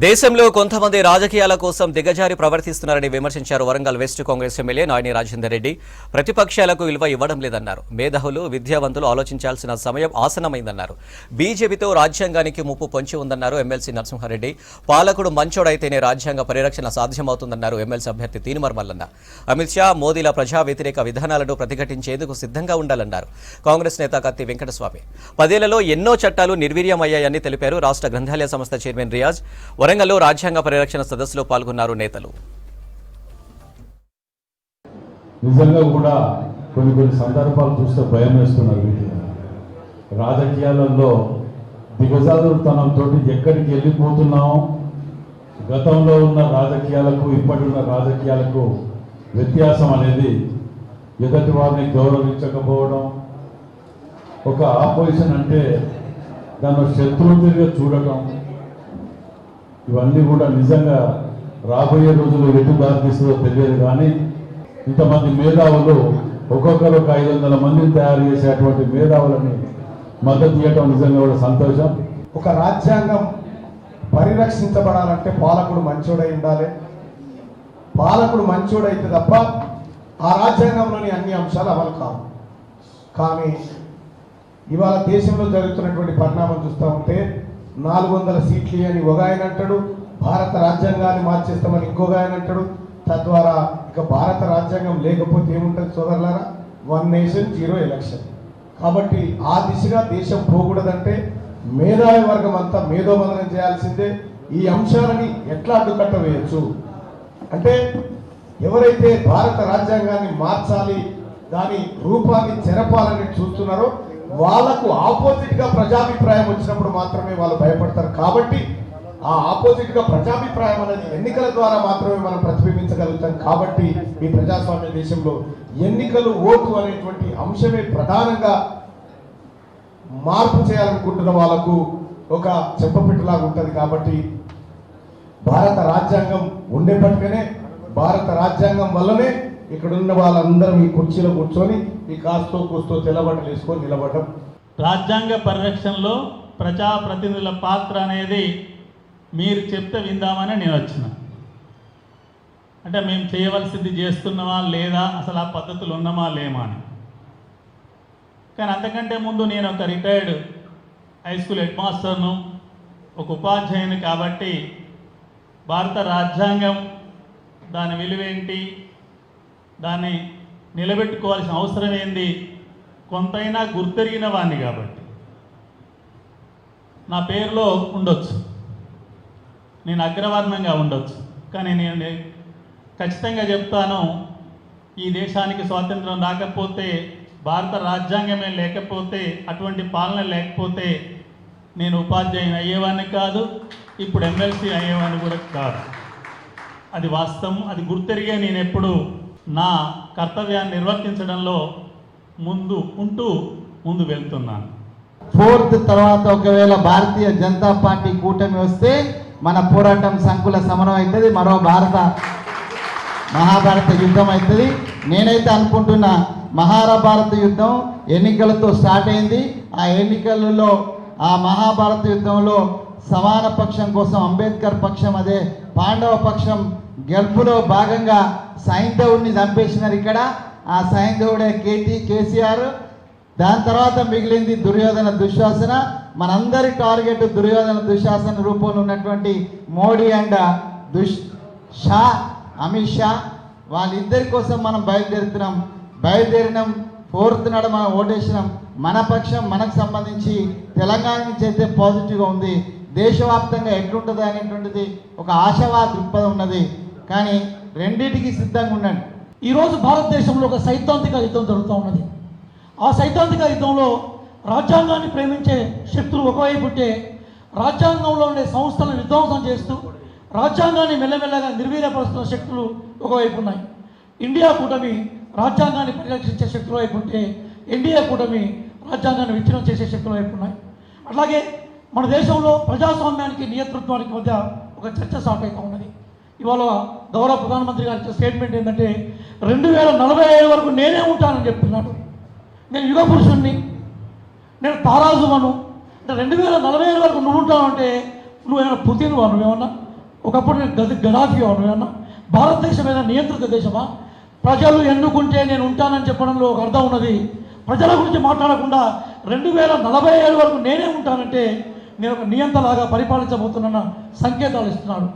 దేశంలో కొంతమంది రాజకీయాల కోసం దిగజారి ప్రవర్తిస్తున్నారని విమర్శించారు వరంగల్ వెస్ట్ కాంగ్రెస్ ఎమ్మెల్యే నాయని రాజేందర్ రెడ్డి. ప్రతిపక్షాలకు విలువ ఇవ్వడం లేదన్నారు. మేధావులు విద్యావంతులు ఆలోచించాల్సిన సమయం ఆసనమైందన్నారు బీజేపీతో రాజ్యాంగానికి ముప్పు పొంచి ఉందన్నారు ఎమ్మెల్సీ నరసింహారెడ్డి. పాలకుడు మంచోడైతేనే రాజ్యాంగ పరిరక్షణ సాధ్యమవుతుందన్నారు ఎమ్మెల్సీ అభ్యర్థి తీనుమర్ మల్లన్న. అమిత్ షా మోదీల ప్రజా వ్యతిరేక విధానాలను ప్రతిఘటించేందుకు సిద్ధంగా ఉండాలన్నారు కాంగ్రెస్ నేత కత్తి వెంకటస్వామి. పదేళ్ళలో ఎన్నో చట్టాలు నిర్వీర్యమయ్యాయని తెలిపారు రాష్ట్ర గ్రంథాలయ సంస్థ చైర్మన్ రియాజ్. వరంగల్లో రాజ్యాంగ పరిరక్షణ సదస్సులో పాల్గొన్నారు నేతలు. నిజంగా కూడా కొన్ని కొన్ని సందర్భాలు చూస్తే భయం వేస్తున్నారు రాజకీయాలలో దిగజాదుతనంతో ఎక్కడికి వెళ్ళిపోతున్నామో గతంలో ఉన్న రాజకీయాలకు ఇప్పటి ఉన్న రాజకీయాలకు వ్యత్యాసం అనేది ఎదుటి వారిని గౌరవించకపోవడం ఒక ఆపోజిషన్ అంటే దాన్ని శత్రువుగా చూడటం ఇవన్నీ కూడా నిజంగా రాబోయే రోజుల్లో ఎటు దారితీస్తుందో తెలియదు కానీ ఇంతమంది మేధావులు ఒక్కొక్కరు ఒక ఐదు వందల మందిని తయారు చేసేటువంటి మేధావులని మద్దతు ఇవ్వటం నిజంగా కూడా సంతోషం. ఒక రాజ్యాంగం పరిరక్షించబడాలంటే పాలకుడు మంచోడై ఉండాలి. పాలకుడు మంచోడైతే తప్ప ఆ రాజ్యాంగంలోని అన్ని అంశాలు అమలు కావు. కానీ ఇవాళ దేశంలో జరుగుతున్నటువంటి పరిణామం చూస్తూ ఉంటే నాలుగు వందల సీట్లు అని ఒక ఆయన అంటాడు భారత రాజ్యాంగాన్ని మార్చేస్తామని ఇంకొక ఆయన అంటాడు. తద్వారా ఇక భారత రాజ్యాంగం లేకపోతే ఏముంటుంది సోదరులారా? వన్ నేషన్ జీరో ఎలక్షన్ కాబట్టి ఆ దిశగా దేశం పోకూడదంటే మేధావి వర్గం అంతా మేధోమదనం చేయాల్సిందే. ఈ అంశాలని ఎట్లా అడ్డుకట్ట వేయచ్చు అంటే ఎవరైతే భారత రాజ్యాంగాన్ని మార్చాలి దాని రూపాన్ని చెరపాలని చూస్తున్నారో వాళ్ళకు ఆపోజిట్గా ప్రజాభిప్రాయం వచ్చినప్పుడు మాత్రమే వాళ్ళు భయపడతారు. కాబట్టి ఆ ఆపోజిట్గా ప్రజాభిప్రాయం అనేది ఎన్నికల ద్వారా మాత్రమే మనం ప్రతిబింబించగలుగుతాం. కాబట్టి ఈ ప్రజాస్వామ్య దేశంలో ఎన్నికలు ఓటు అనేటువంటి అంశమే ప్రధానంగా మార్పు చేయాలనుకుంటున్న వాళ్ళకు ఒక చెప్పపెట్టులాగా ఉంటుంది. కాబట్టి భారత రాజ్యాంగం ఉండేప్పటికనే భారత రాజ్యాంగం వల్లనే ఇక్కడున్న వాళ్ళందరూ మీ ఈ కుర్చీలో కూర్చొని ఈ కాస్తో కూస్తో తెల్లబట్టలు వేసుకొని నిలబడడం. రాజ్యాంగ పరిరక్షణలో ప్రజాప్రతినిధుల పాత్ర అనేది మీరు చెప్తే విందామని నేను వచ్చిన. అంటే మేము చేయవలసింది చేస్తున్నామా లేదా అసలు ఆ పద్ధతులు ఉన్నామా లేమా అని. కానీ అంతకంటే ముందు నేను ఒక రిటైర్డ్ హై స్కూల్ హెడ్ మాస్టర్ను ఒక ఉపాధ్యాయుని కాబట్టి భారత రాజ్యాంగం దాని విలువేంటి దాన్ని నిలబెట్టుకోవాల్సిన అవసరం ఏంది? కొంతైనా గుర్తెరిగిన వాడిని కాబట్టి. నా పేరులో ఉండొచ్చు. నేను అగ్రవర్ణంగా ఉండొచ్చు. కానీ నేను ఖచ్చితంగా చెప్తాను ఈ దేశానికి స్వాతంత్రం రాకపోతే భారత రాజ్యాంగమే లేకపోతే అటువంటి పాలన లేకపోతే నేను ఉపాధ్యాయుని అయ్యేవాడిని కాదు ఇప్పుడు ఎమ్మెల్సీ అయ్యేవాడిని కూడా కాదు. అది వాస్తవం అది గుర్తెరిగే నేను ఎప్పుడు నా కర్తవ్యాన్ని నిర్వర్తించడంలో ముందు ఉంటూ ముందు వెళ్తున్నాను. ఫోర్త్ తర్వాత ఒకవేళ భారతీయ జనతా పార్టీ కూటమి వస్తే మన పోరాటం సంకుల సమరం అవుతుంది మరో భారత మహాభారత యుద్ధం అవుతుంది నేనైతే అనుకుంటున్నా మహాభారత యుద్ధం ఎన్నికలతో స్టార్ట్ అయింది. ఆ ఎన్నికలలో ఆ మహాభారత యుద్ధంలో సమాన పక్షం కోసం అంబేద్కర్ పక్షం అదే పాండవ పక్షం గెలుపులో భాగంగా సైంధవుడిని చంపేసినారు ఇక్కడ. ఆ సైంధవుడే కేటీ కేసీఆర్. దాని తర్వాత మిగిలింది దుర్యోధన దుశ్శాసన. మనందరి టార్గెట్ దుర్యోధన దుశ్శాసన రూపంలో ఉన్నటువంటి మోడీ అండ్ దుష్ షా అమిత్ షా. వాళ్ళిద్దరి కోసం మనం బయలుదేరుతున్నాం. బయలుదేరినాం. ఫోర్త్ నాడు మనం ఓటేసినాం. మన పక్షం మనకు సంబంధించి తెలంగాణ నుంచి అయితే పాజిటివ్గా ఉంది. దేశవ్యాప్తంగా ఎట్లుంటుంది అనేటువంటిది ఒక ఆశావాద దృక్పథం ఉన్నది. కానీ రెండింటికి సిద్ధంగా ఉండండి. ఈరోజు భారతదేశంలో ఒక సైద్ధాంతిక యుద్ధం జరుగుతూ ఉన్నది. ఆ సైద్ధాంతిక యుద్ధంలో రాజ్యాంగాన్ని ప్రేమించే శక్తులు ఒకవైపు ఉంటే రాజ్యాంగంలో ఉండే సంస్థలను విధ్వంసం చేస్తూ రాజ్యాంగాన్ని మెల్లమెల్లగా నిర్వీర్యపరుస్తున్న శక్తులు ఒకవైపు ఉన్నాయి. ఇండియా కూటమి రాజ్యాంగాన్ని పరిరక్షించే శక్తుల వైపు ఉంటే ఎన్డీఏ కూటమి రాజ్యాంగాన్ని విచ్ఛిన్నం చేసే శక్తుల వైపు ఉన్నాయి. అట్లాగే మన దేశంలో ప్రజాస్వామ్యానికి నియంతృత్వానికి మధ్య ఒక చర్చ స్టార్ట్ ఉన్నది. ఇవాళ గౌరవ ప్రధానమంత్రి గారి స్టేట్మెంట్ ఏంటంటే రెండు వేల నలభై ఐదు వరకు నేనే ఉంటానని చెప్తున్నాడు. నేను యుగ పురుషుణ్ణి నేను తారాజువను. అంటే రెండు వేల నలభై ఐదు వరకు నువ్వు ఉంటావంటే నువ్వు నువ్వేమైనా పుతిన్ వాడు నువ్వేమన్నా? ఒకప్పుడు నేను గది గడాఫీ వాడు నువ్వేమన్నా భారతదేశం ఏదైనా నియంత్రిత దేశమా? ప్రజలు ఎన్నుకుంటే నేను ఉంటానని చెప్పడంలో ఒక అర్థం ఉన్నది. ప్రజల గురించి మాట్లాడకుండా రెండు వేల నలభై ఏడు వరకు నేనే ఉంటానంటే నేను ఒక నియంతలాగా పరిపాలించబోతున్న సంకేతాలు ఇస్తున్నాడు.